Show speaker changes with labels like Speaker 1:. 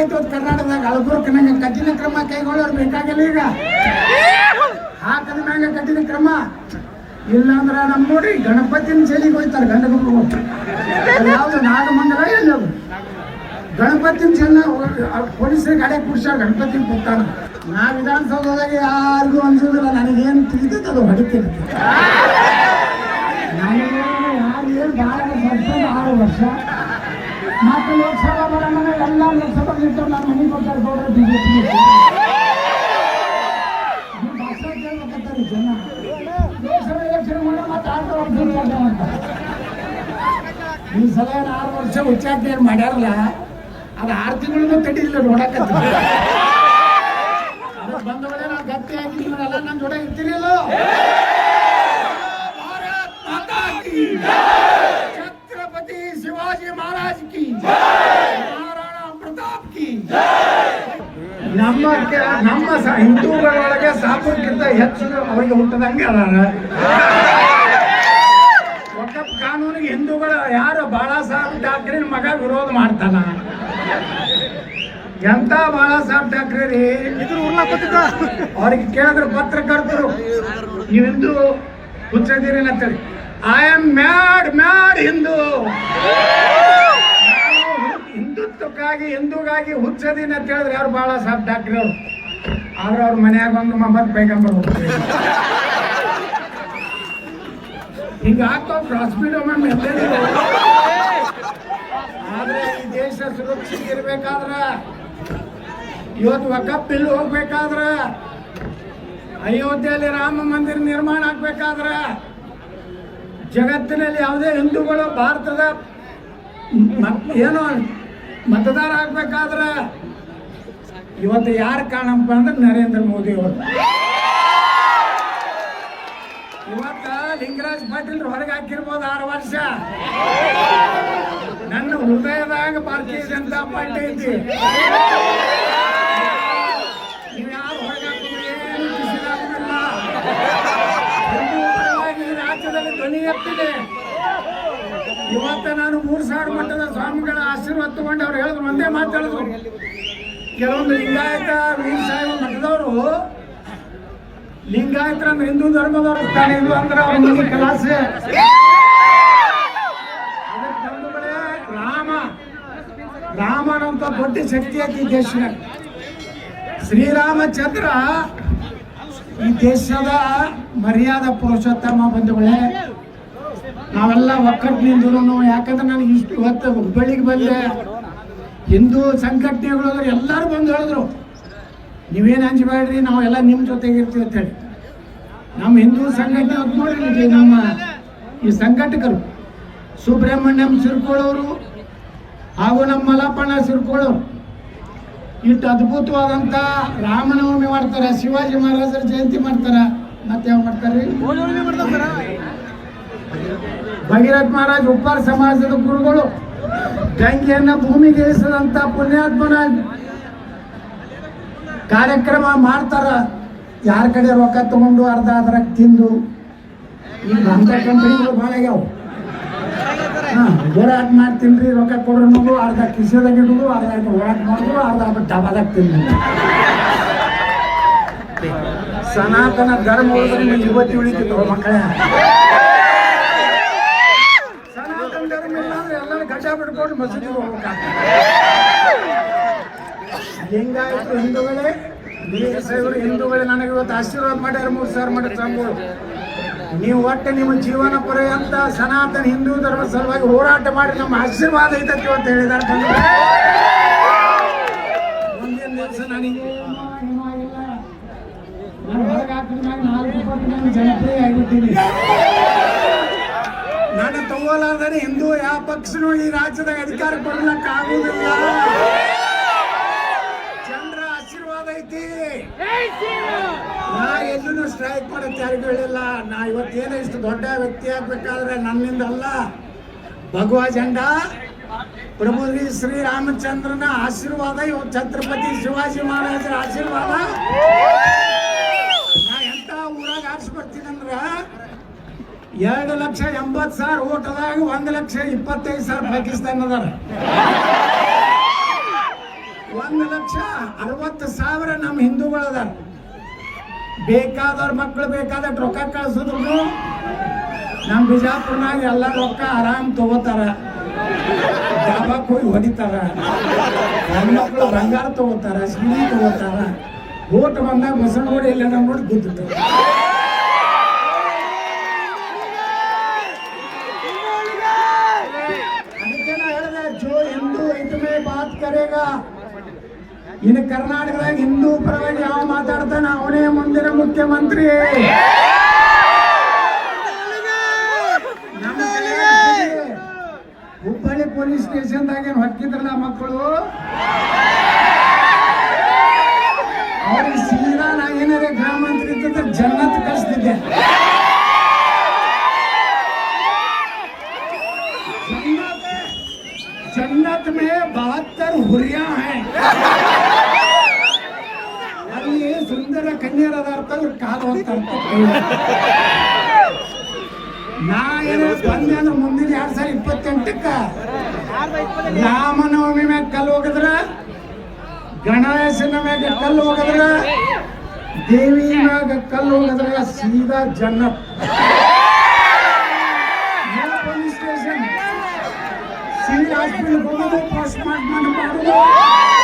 Speaker 1: ಅದು ಕರ್ನಾಟಕದಾಗ ಅಳಗುರ್ಕ ನಂಗೆ ಕಠಿಣ ಕ್ರಮ ಕೈಗೊಳ್ಳೋರು ಬೇಕಾಗಿಲ್ಲ ಈಗ. ಹಾಕದ ಮ್ಯಾಗ ಕಠಿಣ ಕ್ರಮ. ಇಲ್ಲಾಂದ್ರ ನಮ್ಮ ನೋಡಿ ಗಣಪತಿನ ಜೈಲಿಗೆ ಹೋಯ್ತಾರೆ ಗಂಡ ಮಕ್ಕಳು ಯಾವ್ದು ನಾಗಮಂಗಲ ಎಲ್ಲ ಗಣಪತಿನ ಜೈಲ ಪೊಲೀಸರಿಗೆ ಗಾಡಿ ಕುಡ್ಸಾರ ಗಣಪತಿನ ಕೊಟ್ಟಾನ. ನಾ ವಿಧಾನಸೌಧದಾಗ ಯಾರಿಗೂ ಅನ್ಸೋದಿಲ್ಲ, ನನಗೇನು ತಿಳಿತೈತೆ ಅದು ಹೊಡಿತೀನಿ ನನಗೆ ಯಾರು ಏನು ಭಾಳ ವರ್ಷ ಆರು ವರ್ಷ. ಮತ್ತೆ ಲೋಕಸಭಾ ಬರೋಣ ಎಲ್ಲ ಲೋಕಸಭಾ ನಿಂತವ್ರು ನಾನು ಮನೆಗೆ ಕೊಡ್ತಾರೆ ಗೌಡ್ರು ಬಿಜೆಪಿ ಜನ. ಲೋಕಸಭಾ ಎಲೆಕ್ಷನ್ ಮತ್ತೆ ಆರು ವರ್ಷ ಅಂತ ಈ ಸಲ ಆರು ವರ್ಷ ಉಚ್ಚಾಟನೆ ಮಾಡ್ಯಾರಲ್ಲ, ಅದು ಆರು ತಿಂಗಳಿಗೂ ತಡಿಲಿಲ್ಲ ನೋಡಕತ್ತ ಬಂದವಳೆ ನಾವು ಗಟ್ಟಿ ಆಗಿಲ್ಲ ನನ್ನ ಜೊತೆ ಇರ್ತಿರಲ್ಲ? ಛತ್ರಪತಿ ಶಿವಾಜಿ ಮಹಾರಾಜ್ ಕಿ ನಮ್ಮ ನಮ್ಮ ಹಿಂದೂಗಳೊಳಗೆ ಸಾಪುರಕ್ಕಿಂತ ಹೆಚ್ಚು ಅವರಿಗೆ ಹುಟ್ಟದಂಗೆ ಅದಾರ. ಕಾನೂನಿಗೆ ಹಿಂದೂಗಳು ಯಾರು ಬಾಳಾ ಸಾಹೇಬ್ ಠಾಕ್ರೆ ಮಗ ವಿರೋಧ ಮಾಡ್ತಾನ? ಎಂತ ಬಾಳಾ ಸಾಹೇಬ್ ಠಾಕ್ರೆ ರೀ? ಅವ್ರಿಗೆ ಕೇಳಿದ್ರು ಪತ್ರಕರ್ತರು ನೀವು ಹಿಂದೂ ಹುಚ್ಚದಿರಿ ಅಂತೇಳಿ I am mad mad Hindu. ಹಿಂದುತ್ವಕ್ಕಾಗಿ ಹಿಂದೂಗಾಗಿ ಹುಚ್ಚದಿನ ಅಂತ ಯಾರು ಬಹಳ ಸಾಹೇಬ್ ಠಾಕ್ರೆ ಅವರು. ಆದ್ರೆ ಅವ್ರ ಮನ್ಯಾಗ ಒಂದು ಮೊಹಮ್ಮದ್ ಪೈಗಂಬರ್ ಹೋಗ್ತೀವಿ ಹಿಂಗ ಹಾಕೋ ಮ್ಯಾಮ್ ಆದ್ರೆ ಈ ದೇಶ ಸುರಕ್ಷಿತ ಇರ್ಬೇಕಾದ್ರ, ಇವತ್ತು ವಕಫ್ ಇಲ್ಲಿ ಹೋಗ್ಬೇಕಾದ್ರ, ಅಯೋಧ್ಯೆಯಲ್ಲಿ ರಾಮ ಮಂದಿರ ನಿರ್ಮಾಣ ಆಗ್ಬೇಕಾದ್ರ, ಜಗತ್ತಿನಲ್ಲಿ ಯಾವುದೇ ಹಿಂದೂಗಳು ಭಾರತದ ಏನು ಮತದಾರ ಆಗ್ಬೇಕಾದ್ರ ಇವತ್ತು ಯಾರು ಕಾಣಪ್ಪ ಅಂದ್ರೆ ನರೇಂದ್ರ ಮೋದಿ ಅವರು. ಇವತ್ತ ಲಿಂಗರಾಜ್ ಪಾಟೀಲ್ ಹೊರಗೆ ಹಾಕಿರ್ಬೋದು ಆರು ವರ್ಷ. ನನ್ನ ಹೃದಯದಾಗ ಭಾರತೀಯ ಜನತಾ ಪಾರ್ಟಿ ಐತಿ ನೀವು ಯಾರು ಹೊರಗೆ ಹಾಕಿದ್ರು ಏನು ಖುಷಿಯಾಗುದಿಲ್ಲ ಹಿಂದೂ ಪರವಾಗಿ ಈ ರಾಜ್ಯದಲ್ಲಿ ಧ್ವನಿ ಎತ್ತಿದೆ ಇವತ್ತ ಸಾವಿರ ಮಟ್ಟದ ಸ್ವಾಮಿಗಳ ಆಶೀರ್ವಾದ ತಗೊಂಡು ಅವ್ರು ಹೇಳಿದ್ರು, ಒಂದೇ ಮಾತು ಹೇಳಿದ್ರು. ಕೆಲವೊಂದು ಲಿಂಗಾಯತ ವೀರ ಸಾಹೇಬ ಮಠದವರು ಲಿಂಗಾಯತರ ಅಂದ್ರೆ ಹಿಂದೂ ಧರ್ಮದವರು ತಾನೆ ಇದು ಅಂದ್ರೆ ಅವ್ರ ಕಲಾಸೆ. ರಾಮ. ರಾಮನಂತ ದೊಡ್ಡ ಶಕ್ತಿ ಐತಿ ದೇಶ ಶ್ರೀರಾಮಚಂದ್ರ ಈ ದೇಶದ ಮರ್ಯಾದ ಪುರುಷೋತ್ತಮ ಬಂಧುಗಳೇ ನಾವೆಲ್ಲ ಒಕ್ಕಟ್ಟಿನಿಂದೂ ಯಾಕಂದ್ರೆ ನನಗೆ ಇಷ್ಟು ಇವತ್ತು ಹುಬ್ಬಳ್ಳಿಗೆ ಬಂದೆ. ಹಿಂದೂ ಸಂಘಟನೆಗಳು ಎಲ್ಲರೂ ಬಂದು ಹೇಳಿದ್ರು, ನೀವೇನು ಹಂಚಬೇಡ್ರಿ ನಾವೆಲ್ಲ ನಿಮ್ಮ ಜೊತೆಗೆ ಇರ್ತೀವಿ ಅಂತೇಳಿ ನಮ್ಮ ಹಿಂದೂ ಸಂಘಟನೆ ಇಲ್ಲಿ ನಮ್ಮ ಈ ಸಂಘಟಕರು, ಸುಬ್ರಹ್ಮಣ್ಯಂ ಸಿರ್ಕೊಳ್ಳೋರು ಹಾಗೂ ನಮ್ಮ ಮಲಪಣ್ಣ ಸಿರ್ಕೊಳ್ಳೋರು ಇಷ್ಟು ಅದ್ಭುತವಾದಂಥ ರಾಮನವಮಿ ಮಾಡ್ತಾರೆ, ಶಿವಾಜಿ ಮಹಾರಾಜರ ಜಯಂತಿ ಮಾಡ್ತಾರೆ. ಮತ್ತೆ ಯಾವ ಮಾಡ್ತಾರೆ? ಭಗೀರಥ್ ಮಹಾರಾಜ್ ಉಪ್ಪಾರ ಸಮಾಜದ ಗುರುಗಳು, ಗಂಗೆಯನ್ನ ಭೂಮಿಗೆ ಇಳಿಸದಂತ ಪುಣ್ಯಾತ್ಮನ ಕಾರ್ಯಕ್ರಮ ಮಾಡ್ತಾರ. ಯಾರ ಕಡೆ ರೊಕ್ಕ ತಗೊಂಡು ಅರ್ಧ ಅದ್ರ ತಿಂದು ಈಗ ಅಂತ ಭಾಳ ಆಗ್ಯಾವ. ಹಾ, ಹೋರಾಟ ಮಾಡ್ತೀನಿ ರೊಕ್ಕ ಕೊಡ್ರಿ ಅನ್ನೋದು ಅರ್ಧ ಕಿಸದಾಗ ಇಡುದು ಅರ್ಧ ಹೋರಾಟ ಮಾಡುದು ಅರ್ಧ ಡಬಾದಾಗ ತಿಂದು ಸನಾತನ ಧರ್ಮ ಹೋದ್ರೆ ಇವತ್ತು ಉಳಿತಿತ್ತು ಮಕ್ಕಳೇ ಸನಾತನ ಧರ್ಮ ಇಲ್ಲ ಅಂದ್ರೆ ಎಲ್ಲರೂ ಗಡ್ಡ ಬಿಡ್ಕೊಂಡು ಮಸೀದಿಗೆ ಹೋಗ್ಬೇಕಾಗ್ತದೆ. ಲಿಂಗಾಯತರು ಹಿಂದೂಗಳೇ? ವೀರಶೈವರು ಹಿಂದೂಗಳೇ ನನಗೆ ಇವತ್ತು ಆಶೀರ್ವಾದ ಮಾಡ್ಯಾರ ಮೂರು ಸಾವಿರ ಮಾಡಿ ಸ್ವಾಮಿಗಳು ನೀವು ಒಟ್ಟು ನಿಮ್ಮ ಜೀವನ ಪರ್ಯಂತ ಸನಾತನ ಹಿಂದೂ ಧರ್ಮ ಸಲುವಾಗಿ ಹೋರಾಟ ಮಾಡಿ ನಮ್ಮ ಆಶೀರ್ವಾದ ಐತತಿ ಅಂತ ಹೇಳಿದಾರೆ ಬಂಧುಗಳೇ. ಮುಂದಿನ ದಿವಸ ನನಗೆ ನಾನು ನಾಲ್ಕು ಜನಪ್ರಿಯ ಆಗಿಬಿಟ್ಟಿನಿ ತಗೋಲಾರ್ದರೆ ಹಿಂದೂ ಯಾವ ಪಕ್ಷನೂ ಈ ರಾಜ್ಯದಾಗ ಅಧಿಕಾರ ಆಗುದಿಲ್ಲ ಜನರ ಆಶೀರ್ವಾದ ಐತಿ. ನಾ ಎಲ್ಲೂ ಸ್ಟ್ರೈಕ್ ಮಾಡಕ್ಕೆ ಯಾರಿಗೂ ಹೇಳಿಲ್ಲ ನಾ ಇವತ್ತೇನು ಇಷ್ಟು ದೊಡ್ಡ ವ್ಯಕ್ತಿ ಆಗ್ಬೇಕಾದ್ರೆ ನನ್ನಿಂದ ಅಲ್ಲ. ಭಗವಾ ಜಂಡ, ಪ್ರಭು ಶ್ರೀ ಶ್ರೀರಾಮಚಂದ್ರನ ಆಶೀರ್ವಾದ ಇವತ್ತು ಛತ್ರಪತಿ ಶಿವಾಜಿ ಮಹಾರಾಜರ ಆಶೀರ್ವಾದ ನಾ ಎಂತ ಊರಾಗ ಆರಿಸಿ ಬರ್ತೀನಂದ್ರ ಎರಡು ಲಕ್ಷ ಎಂಬತ್ತು ಸಾವಿರ ಓಟದಾಗ ಒಂದು ಲಕ್ಷ ಇಪ್ಪತ್ತೈದು ಸಾವಿರ ಪಾಕಿಸ್ತಾನ ಅದಾರ ಒಂದು ಲಕ್ಷ ಅರವತ್ತು ಸಾವಿರ ನಮ್ಮ ಹಿಂದೂಗಳದ ಬೇಕಾದವ್ರ ಮಕ್ಕಳು ಬೇಕಾದಷ್ಟು ರೊಕ್ಕ ಕಳ್ಸಿದ್ರು. ನಮ್ಮ ಬಿಜಾಪುರ್ನಾಗ ಎಲ್ಲ ರೊಕ್ಕ ಆರಾಮ್ ತಗೋತಾರ. ಡಾಬಾಕ್ ಹೋಗಿ ಹೊಡಿತಾರ. ಹೆಣ್ಮಕ್ಳು ಬಂಗಾರ ತಗೋತಾರ ಸೀರೆ ತಗೋತಾರ. ಓಟ್ ಬಂದಾಗ ಬಸವನಗುಡಿ ಇಲ್ಲ ನಮ್ಮ ನೋಡಿ ಅದಕ್ಕೆ ನಾ ಹೇಳಿದೆ ಜೋ ಹಿಂದೂ ಇದ್ಮೇ ಕರೆಗ. ಇನ್ನು ಕರ್ನಾಟಕದಾಗ ಹಿಂದೂ ಪರವಾಗಿ ಯಾವ ಮಾತಾಡ್ತಾನ? ಅವನೇ ಮುಂದಿನ ಮುಖ್ಯಮಂತ್ರಿ. ಹುಬ್ಬಳ್ಳಿ ಪೊಲೀಸ್ ಸ್ಟೇಷನ್ದಾಗ ಏನ್ ಹೊಕ್ಕಿದ್ರಲ್ಲ ಮಕ್ಕಳು? ಅವ್ರಿಗೆ ಸೀದಾ ನಾ ಏನಾರೇ ಗೃಹ ಮಂತ್ರಿ ಇದ್ದಿದ್ರೆ ಜನ್ನತ್ ಕಳಿಸ್ತಿದ್ದೆ. जन्नत जन्नत में बहत्तर हुरिया हैं ಅಲ್ಲಿ ಸುಂದರ ಕನ್ಯರ ಅರ್ಥ ಕಾಲು ಹೋಗ್ತಾರೆ ನಾ ಏನು ಬಂದೆ ಅಂದ್ರೆ ಮುಂದಿನ ಎರಡ್ ಸಾವಿರ ಇಪ್ಪತ್ತೆಂಟಕ್ಕ ರಾಮನವಮಿ ಮ್ಯಾಗ ಕಲ್ಲು ಹೋಗಿದ್ರ ಗಣೇಶನ ಮ್ಯಾಗ ಕಲ್ಲು ಹೋಗಿದ್ರ ದೇವಿ ಮ್ಯಾಗ ಕಲ್ಲು ಹೋಗಿದ್ರ ಸೀದಾ ಜನ್ನತ್ আসবেন বড়দের পাশ মাঠ মানে বাড়বে